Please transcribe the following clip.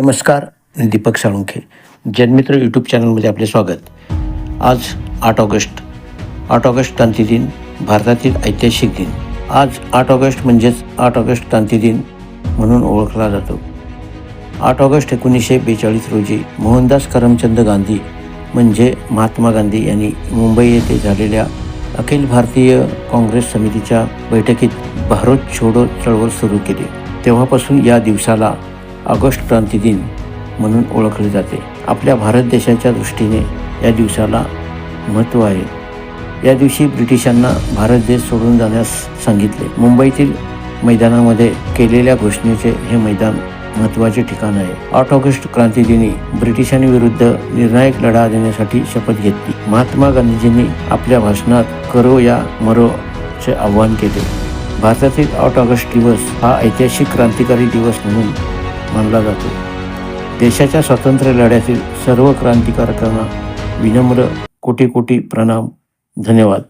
नमस्कार मी दीपक साळुंखे. जनमित्र यूट्यूब चॅनलमध्ये आपले स्वागत. आज आठ ऑगस्ट. आठ ऑगस्ट क्रांती दिन भारतातील ऐतिहासिक दिन. आज आठ ऑगस्ट म्हणजेच आठ ऑगस्ट क्रांती दिन म्हणून ओळखला जातो. आठ ऑगस्ट एकोणीसशे बेचाळीस रोजी मोहनदास करमचंद गांधी म्हणजे महात्मा गांधी यांनी मुंबई येथे झालेल्या अखिल भारतीय काँग्रेस समितीच्या बैठकीत भारत छोडो चळवळ सुरू केली. तेव्हापासून या दिवसाला ऑगस्ट क्रांती दिन म्हणून ओळखले जाते. आपल्या भारत देशाच्या दृष्टीने या दिवसाला महत्त्व आहे. या दिवशी ब्रिटिशांना भारत देश सोडून जाण्यास सांगितले. मुंबईतील मैदानामध्ये केलेल्या घोषणेचे हे मैदान महत्त्वाचे ठिकाण आहे. आठ ऑगस्ट क्रांती दिनी ब्रिटिशांविरुद्ध निर्णायक लढा देण्यासाठी शपथ घेतली. महात्मा गांधीजींनी आपल्या भाषणात करो या मरो चे आव्हान केले. भारतातील आठ ऑगस्ट दिवस हा ऐतिहासिक क्रांतिकारी दिवस म्हणून मानला जातो. देशाच्या स्वातंत्र्य लढ्यातील सर्व क्रांतिकारकांना विनम्र कोटी कोटी प्रणाम धन्यवाद.